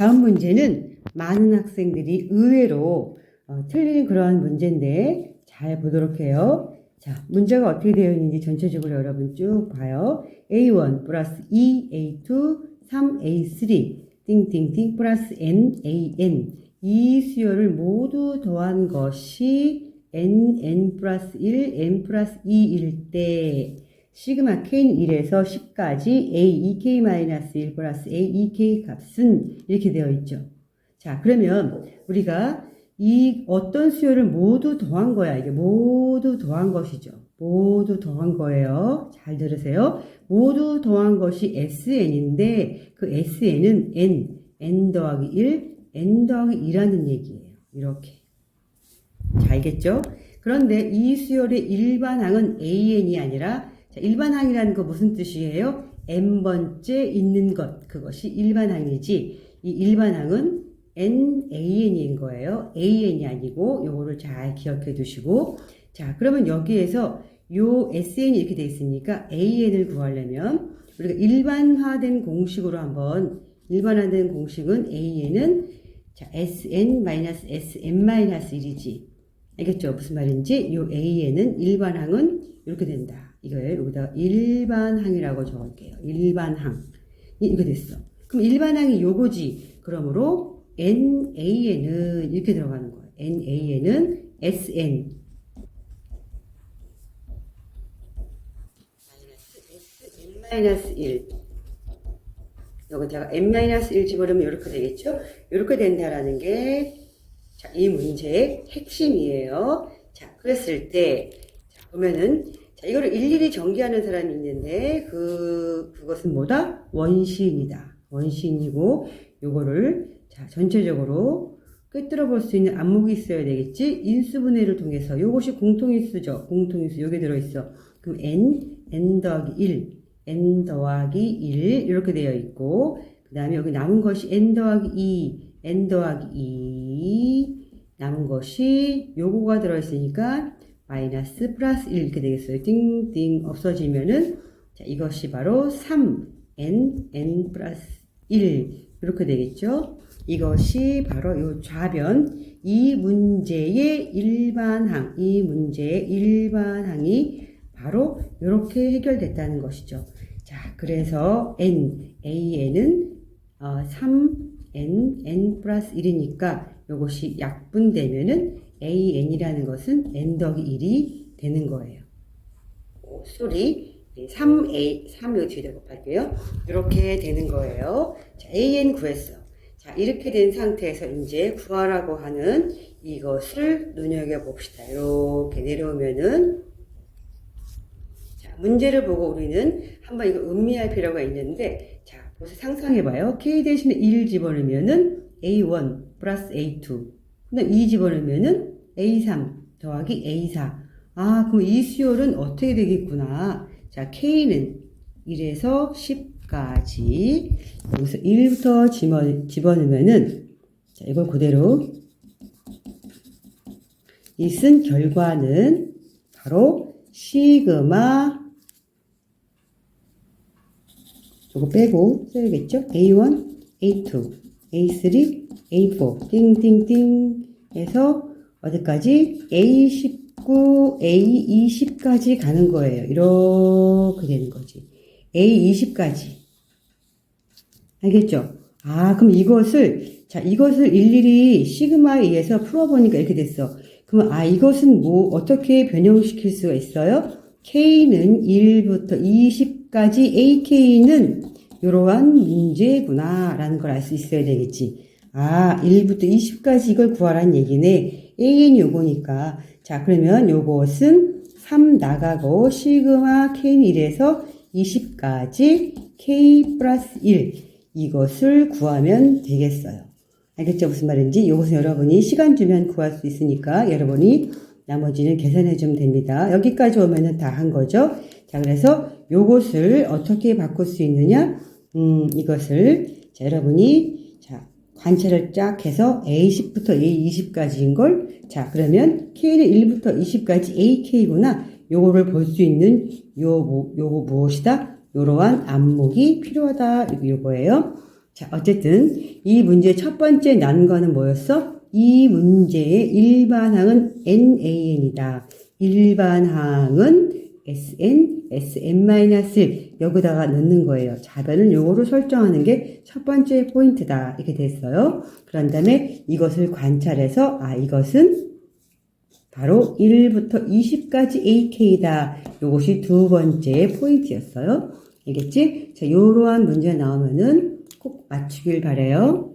다음 문제는 많은 학생들이 의외로 어, 틀리는 그러한 문제인데 잘 보도록 해요. 자, 문제가 어떻게 되어 있는지 전체적으로 여러분 쭉 봐요. A1 플러스 2, A2, 3, A3, 띵띵띵 플러스 N, AN. 이 수열을 모두 더한 것이 N, N 플러스 1, N 플러스 2일 때, 시그마 K는 1에서 10까지 A, 2K 마이너스 1 플러스 A, 2K 값은 이렇게 되어 있죠. 자, 그러면 우리가 이 어떤 수열을 모두 더한 거야. 이게 모두 더한 것이죠. 모두 더한 거예요. 잘 들으세요. 모두 더한 것이 SN인데 그 SN은 N, N 더하기 1, N 더하기 2라는 얘기예요. 이렇게. 자, 알겠죠? 그런데 이 수열의 일반항은 AN이 아니라 자, 일반항이라는 거 무슨 뜻이에요? n번째 있는 것 그것이 일반항이지 이 일반항은 NAN인 거예요. AN이 아니고 요거를 잘 기억해 두시고 자 그러면 여기에서 요 SN이 이렇게 돼 있으니까 AN을 구하려면 우리가 일반화된 공식으로 한번 일반화된 공식은 AN은 자 SN-SM-1이지 알겠죠? 무슨 말인지 요 AN은 일반항은 이렇게 된다. 이거예요. 여기다가 일반항이라고 적을게요. 일반항. 이렇게 됐어. 그럼 일반항이 요거지. 그러므로 NAN은 이렇게 들어가는 거예요. NAN은 SN. n-1 여기다가 n-1 집어넣으면 이렇게 되겠죠? 이렇게 된다라는 게 자, 이 문제의 핵심이에요. 자, 그랬을 때 자, 보면은 자, 이거를 일일이 전개하는 사람이 있는데 그 그것은 뭐다? 원시인이다. 원시인이고 요거를 자, 전체적으로 꿰뚫어 볼 수 있는 안목이 있어야 되겠지? 인수분해를 통해서 요것이 공통인수죠. 공통인수 여기 들어 있어. 그럼 n n 더하기 1, n 더하기 1 이렇게 되어 있고 그다음에 여기 남은 것이 n 더하기 2, n 더하기 2 남은 것이 요거가 들어 있으니까 마이너스 플러스 1 이렇게 되겠어요. 띵띵 없어지면은 자, 이것이 바로 3 n n 플러스 1 이렇게 되겠죠. 이것이 바로 요 좌변 이 문제의 일반항 이 문제의 일반항이 바로 이렇게 해결됐다는 것이죠. 자, 그래서 n an은 어, 3 n n 플러스 1이니까 이것이 약분되면은 an이라는 것은 n 더하기 1이 되는 거예요. 오, 소리 3a 3 여기 뒤에다 곱할게요. 이렇게 되는 거예요. 자, an 구했어. 자, 이렇게 된 상태에서 이제 구하라고 하는 이것을 눈여겨 봅시다. 이렇게 내려오면은 자, 문제를 보고 우리는 한번 이거 음미할 필요가 있는데 자, 보세요. 상상해 봐요. k 대신에 1 집어넣으면은 a1 플러스 a2 그다음 2 집어넣으면은 a3 더하기 a4 아, 그럼 이 수열은 어떻게 되겠구나. 자, k는 1에서 10까지 여기서 1부터 집어, 집어넣으면은 자, 이걸 그대로 이 쓴 결과는 바로 시그마 저거 빼고 써야겠죠? A1, A2, A3, A4 띵띵띵 해서 어디까지? A19, A20까지 가는 거예요. 이렇게 되는 거지. A20까지. 알겠죠? 아, 그럼 이것을, 자, 이것을 일일이 시그마에 의해서 풀어보니까 이렇게 됐어. 그럼, 아, 이것은 뭐, 어떻게 변형시킬 수가 있어요? K는 1부터 20까지 AK는 이러한 문제구나, 라는 걸 알 수 있어야 되겠지. 아, 1부터 20까지 이걸 구하라는 얘기네. A는 요거니까. 자, 그러면 요것은 3 나가고, 시그마 K는 1에서 20까지 K 플러스 1. 이것을 구하면 되겠어요. 알겠죠? 무슨 말인지? 이것은 여러분이 시간 주면 구할 수 있으니까 여러분이 나머지는 계산해 주면 됩니다. 여기까지 오면은 다 한 거죠. 자, 그래서 요것을 어떻게 바꿀 수 있느냐? 음, 이것을 자, 여러분이 자, 관찰을 쫙 해서 A10부터 A20까지인 걸 자, 그러면 K는 1부터 20까지 AK구나. 요거를 볼 수 있는 요, 뭐, 요거 무엇이다? 요러한 안목이 필요하다. 요거예요. 자, 어쨌든 이 문제의 첫 번째 난관은 뭐였어? 이 문제의 일반항은 NAN이다. 일반항은 SN, SN-1 여기다가 넣는 거예요. 자변을 요거로 설정하는 게 첫 번째 포인트다. 이렇게 됐어요. 그런 다음에 이것을 관찰해서 아 이것은 바로 1부터 20까지 AK다. 요것이 두 번째 포인트였어요. 알겠지? 자, 요러한 문제 나오면은 꼭 맞추길 바래요.